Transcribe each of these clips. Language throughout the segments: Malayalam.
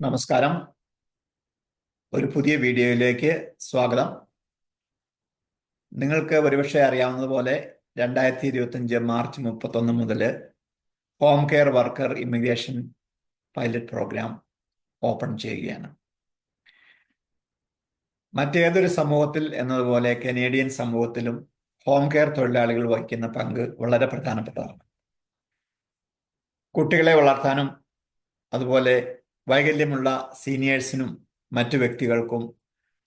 നമസ്കാരം. ഒരു പുതിയ വീഡിയോയിലേക്ക് സ്വാഗതം. നിങ്ങൾക്ക് ഒരുപക്ഷെ അറിയാവുന്നതുപോലെ രണ്ടായിരത്തി ഇരുപത്തഞ്ച് മാർച്ച് മുപ്പത്തൊന്ന് മുതൽ home care worker immigration pilot program open ചെയ്യുകയാണ്. മറ്റേതൊരു സമൂഹത്തിൽ എന്നതുപോലെ കനേഡിയൻ സമൂഹത്തിലും ഹോം കെയർ തൊഴിലാളികൾ വഹിക്കുന്ന പങ്ക് വളരെ പ്രധാനപ്പെട്ടതാണ്. കുട്ടികളെ വളർത്താനും അതുപോലെ വൈകല്യമുള്ള സീനിയേഴ്സിനും മറ്റു വ്യക്തികൾക്കും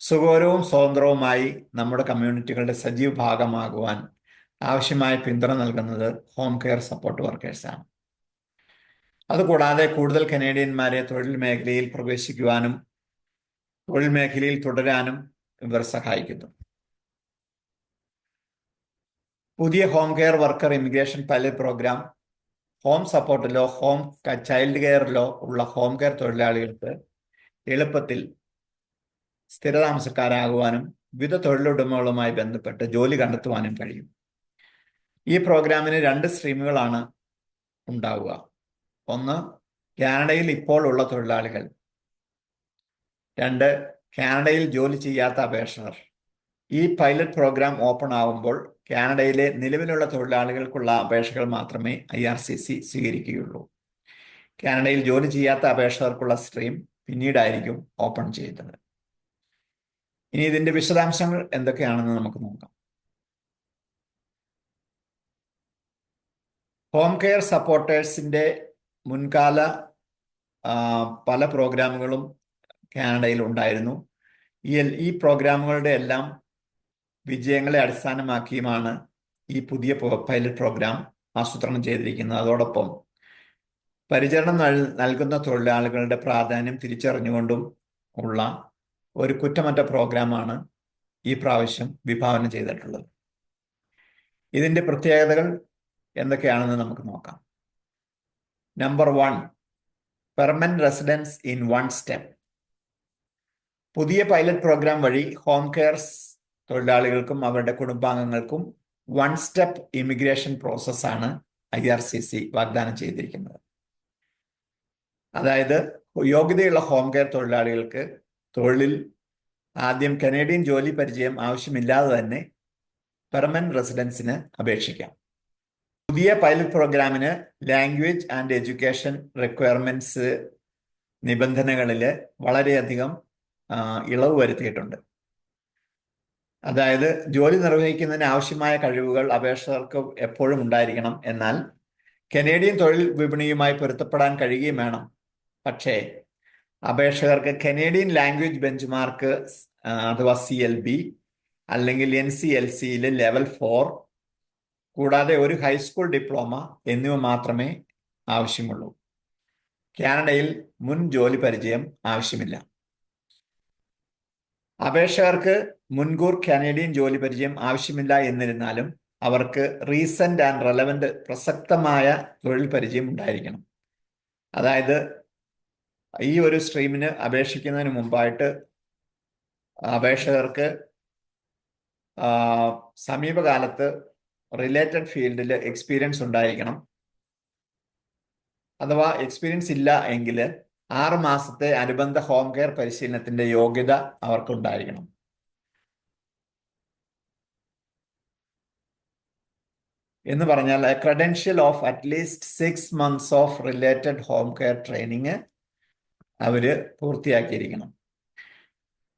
സുഖകരവും സ്വതന്ത്രവുമായി നമ്മുടെ കമ്മ്യൂണിറ്റികളുടെ സജീവ ഭാഗമാകുവാൻ ആവശ്യമായ പിന്തുണ നൽകുന്നത് ഹോം കെയർ സപ്പോർട്ട് വർക്കേഴ്സാണ് അതുകൂടാതെ കൂടുതൽ കനേഡിയന്മാരെ തൊഴിൽ മേഖലയിൽ പ്രവേശിക്കുവാനും തൊഴിൽ മേഖലയിൽ തുടരാനും ഇവർ സഹായിക്കുന്നു. പുതിയ home care worker immigration pilot program home സപ്പോർട്ടിലോ home child കെയറിലോ ഉള്ള ഹോം കെയർ തൊഴിലാളികൾക്ക് എളുപ്പത്തിൽ സ്ഥിരതാമസക്കാരാകുവാനും വിവിധ തൊഴിലുടമകളുമായി ബന്ധപ്പെട്ട് ജോലി കണ്ടെത്തുവാനും കഴിയും. ഈ പ്രോഗ്രാമിന് രണ്ട് സ്ട്രീമുകളാണ് ഉണ്ടാവുക. ഒന്ന് കാനഡയിൽ ഇപ്പോൾ ഉള്ള തൊഴിലാളികൾ. രണ്ട് കാനഡയിൽ ജോലി ചെയ്യാത്ത അപേക്ഷകർ. ഈ പൈലറ്റ് പ്രോഗ്രാം ഓപ്പൺ ആവുമ്പോൾ കാനഡയിലെ നിലവിലുള്ള തൊഴിലാളികൾക്കുള്ള അപേക്ഷകൾ മാത്രമേ ഐ ആർ സി സി സ്വീകരിക്കുകയുള്ളൂ. കാനഡയിൽ ജോലി ചെയ്യാത്ത അപേക്ഷകർക്കുള്ള സ്ട്രീം പിന്നീടായിരിക്കും ഓപ്പൺ ചെയ്യുന്നത് ഇനി ഇതിന്റെ വിശദാംശങ്ങൾ എന്തൊക്കെയാണെന്ന് നമുക്ക് നോക്കാം. ഹോം കെയർ സപ്പോർട്ടേഴ്സിന്റെ മുൻകാല പല പ്രോഗ്രാമുകളും കാനഡയിൽ ഉണ്ടായിരുന്നു. ഈ ഈ പ്രോഗ്രാമുകളുടെ എല്ലാം വിജയങ്ങളെ അടിസ്ഥാനമാക്കിയുമാണ് ഈ പുതിയ പൈലറ്റ് പ്രോഗ്രാം ആസൂത്രണം ചെയ്തിരിക്കുന്നത്. അതോടൊപ്പം പരിചരണം നൽകുന്ന തൊഴിലാളികളുടെ പ്രാധാന്യം തിരിച്ചറിഞ്ഞുകൊണ്ടും ഉള്ള ഒരു കുറ്റമറ്റ പ്രോഗ്രാമാണ് ഈ പ്രാവശ്യം വിഭാവനം ചെയ്തിട്ടുള്ളത്. ഇതിന്റെ പ്രത്യേകതകൾ എന്തൊക്കെയാണെന്ന് നമുക്ക് നോക്കാം. Number one permanent residence in one step പുതിയ പൈലറ്റ് പ്രോഗ്രാം വഴി ഹോം കെയർ തൊഴിലാളികൾക്കും അവരുടെ കുടുംബാംഗങ്ങൾക്കും വൺ സ്റ്റെപ്പ് ഇമിഗ്രേഷൻ പ്രോസസ്സാണ് ഐ ആർ സി സി വാഗ്ദാനം ചെയ്തിരിക്കുന്നത്. അതായത് യോഗ്യതയുള്ള ഹോം കെയർ തൊഴിലാളികൾക്ക് തൊഴിലിൽ ആദ്യം കനേഡിയൻ ജോലി പരിചയം ആവശ്യമില്ലാതെ തന്നെ പെർമനന്റ് റെസിഡൻസിന് അപേക്ഷിക്കാം. പുതിയ പൈലറ്റ് പ്രോഗ്രാമിന് ലാംഗ്വേജ് ആൻഡ് എഡ്യൂക്കേഷൻ റിക്വയർമെന്റ്സ് നിബന്ധനകളിൽ വളരെയധികം ഇളവ് വരുത്തിയിട്ടുണ്ട്. അതായത് ജോലി നിർവഹിക്കുന്നതിന് ആവശ്യമായ കഴിവുകൾ അപേക്ഷകർക്ക് എപ്പോഴും ഉണ്ടായിരിക്കണം. എന്നാൽ കനേഡിയൻ തൊഴിൽ വിപണിയുമായി പൊരുത്തപ്പെടാൻ കഴിയുകയും വേണം. പക്ഷേ അപേക്ഷകർക്ക് കനേഡിയൻ ലാംഗ്വേജ് ബെഞ്ച് മാർക്ക് അഥവാ സി എൽ ബി അല്ലെങ്കിൽ എൻ സി എൽ സിയിലെ ലെവൽ ഫോർ കൂടാതെ ഒരു ഹൈസ്കൂൾ ഡിപ്ലോമ എന്നിവ മാത്രമേ ആവശ്യമുള്ളൂ. കാനഡയിൽ മുൻ ജോലി പരിചയം ആവശ്യമില്ല. അപേക്ഷകർക്ക് മുൻകൂർ കാനേഡിയൻ ജോലി പരിചയം ആവശ്യമില്ല എന്നിരുന്നാലും അവർക്ക് റീസെന്റ് ആൻഡ് റെലവെന്റ് പ്രസക്തമായ തൊഴിൽ പരിചയം ഉണ്ടായിരിക്കണം. അതായത് ഈ ഒരു സ്ട്രീമിന് അപേക്ഷിക്കുന്നതിന് മുമ്പായിട്ട് അപേക്ഷകർക്ക് സമീപകാലത്ത് റിലേറ്റഡ് ഫീൽഡിൽ എക്സ്പീരിയൻസ് ഉണ്ടായിരിക്കണം. അഥവാ എക്സ്പീരിയൻസ് ഇല്ല എങ്കിൽ ആറ് മാസത്തെ അനുബന്ധ ഹോം കെയർ പരിശീലനത്തിന്റെ യോഗ്യത അവർക്കുണ്ടായിരിക്കണം. എന്ന് പറഞ്ഞാൽ credential of at least six months of related home care training അവർ പൂർത്തിയാക്കിയിരിക്കണം.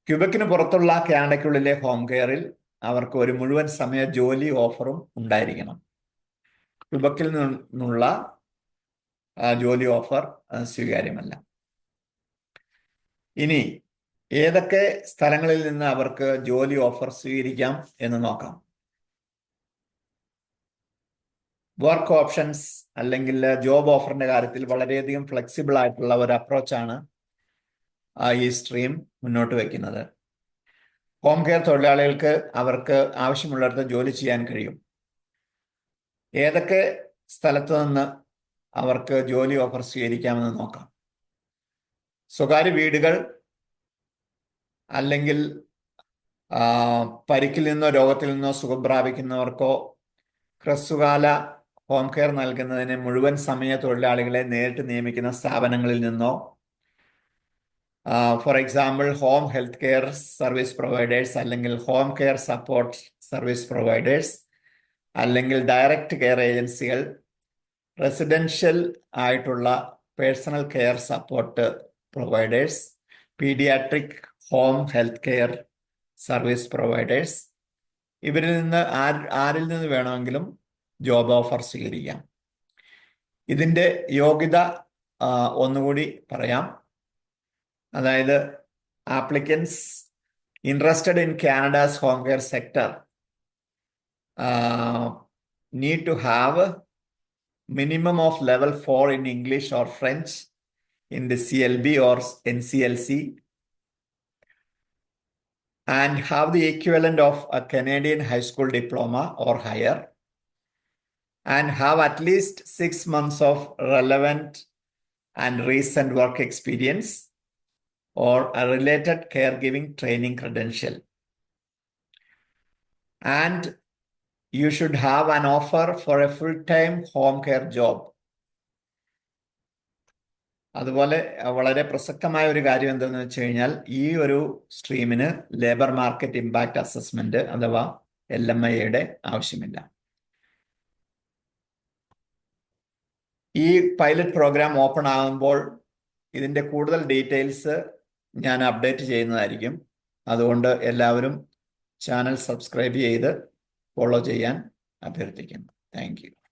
ക്യൂബക്കിന് പുറത്തുള്ള കാനഡയ്ക്കുള്ളിലെ ഹോം കെയറിൽ അവർക്ക് ഒരു മുഴുവൻ സമയ ജോലി ഓഫറും ഉണ്ടായിരിക്കണം. ക്യൂബക്കിൽ നിന്നുള്ള ജോലി ഓഫർ സ്വീകാര്യമല്ല. ഇനി ഏതൊക്കെ സ്ഥലങ്ങളിൽ നിന്ന് അവർക്ക് ജോലി ഓഫർ സ്വീകരിക്കാം എന്ന് നോക്കാം. വർക്ക് ഓപ്ഷൻസ് അല്ലെങ്കിൽ ജോബ് ഓഫറിന്റെ കാര്യത്തിൽ വളരെയധികം ഫ്ലെക്സിബിൾ ആയിട്ടുള്ള ഒരു അപ്രോച്ചാണ് ഈ സ്ട്രീം മുന്നോട്ട് വയ്ക്കുന്നത് ഹോം കെയർ തൊഴിലാളികൾക്ക് അവർക്ക് ആവശ്യമുള്ളിടത്ത് ജോലി ചെയ്യാൻ കഴിയും. ഏതൊക്കെ സ്ഥലത്ത് നിന്ന് അവർക്ക് ജോലി ഓഫർ സ്വീകരിക്കാമെന്ന് നോക്കാം. സ്വകാര്യ വീടുകൾ അല്ലെങ്കിൽ പരിക്കിൽ നിന്നോ രോഗത്തിൽ നിന്നോ സുഖം പ്രാപിക്കുന്നവർക്കോ ഹ്രസ്വകാല ഹോം കെയർ നൽകുന്നതിന് മുഴുവൻ സമയ തൊഴിലാളികളെ നേരിട്ട് നിയമിക്കുന്ന സ്ഥാപനങ്ങളിൽ നിന്നോ for example home health care service providers അല്ലെങ്കിൽ home care support service providers അല്ലെങ്കിൽ ഡയറക്റ്റ് കെയർ ഏജൻസികൾ റെസിഡൻഷ്യൽ ആയിട്ടുള്ള personal care support providers paediatric home health care service providers ഇവരിൽ നിന്ന് ആരിൽ നിന്ന് വേണമെങ്കിലും ജോബ് ഓഫർ സ്വീകരിക്കാം ഇതിന്റെ യോഗ്യത ഒന്നുകൂടി പറയാം അതായത് applicants interested in Canada's home care sector need to have minimum of level 4 in English or French in the CLB or NCLC and have the equivalent of a Canadian high school diploma or higher and have at least six months of relevant and recent work experience or a related caregiving training credential. And you should have an offer for a full-time home care job. അതുപോലെ വളരെ പ്രസക്തമായ ഒരു കാര്യം എന്തെന്ന് വെച്ച് കഴിഞ്ഞാൽ ഈ ഒരു സ്ട്രീമിന് ലേബർ മാർക്കറ്റ് ഇമ്പാക്റ്റ് അസസ്മെന്റ് അഥവാ എൽ എം ഐയുടെ ആവശ്യമില്ല ഈ പൈലറ്റ് പ്രോഗ്രാം ഓപ്പൺ ആകുമ്പോൾ ഇതിന്റെ കൂടുതൽ ഡീറ്റെയിൽസ് ഞാൻ അപ്ഡേറ്റ് ചെയ്യുന്നതായിരിക്കും. അതുകൊണ്ട് എല്ലാവരും ചാനൽ സബ്സ്ക്രൈബ് ചെയ്ത് ഫോളോ ചെയ്യാൻ അഭ്യർത്ഥിക്കുന്നു. താങ്ക്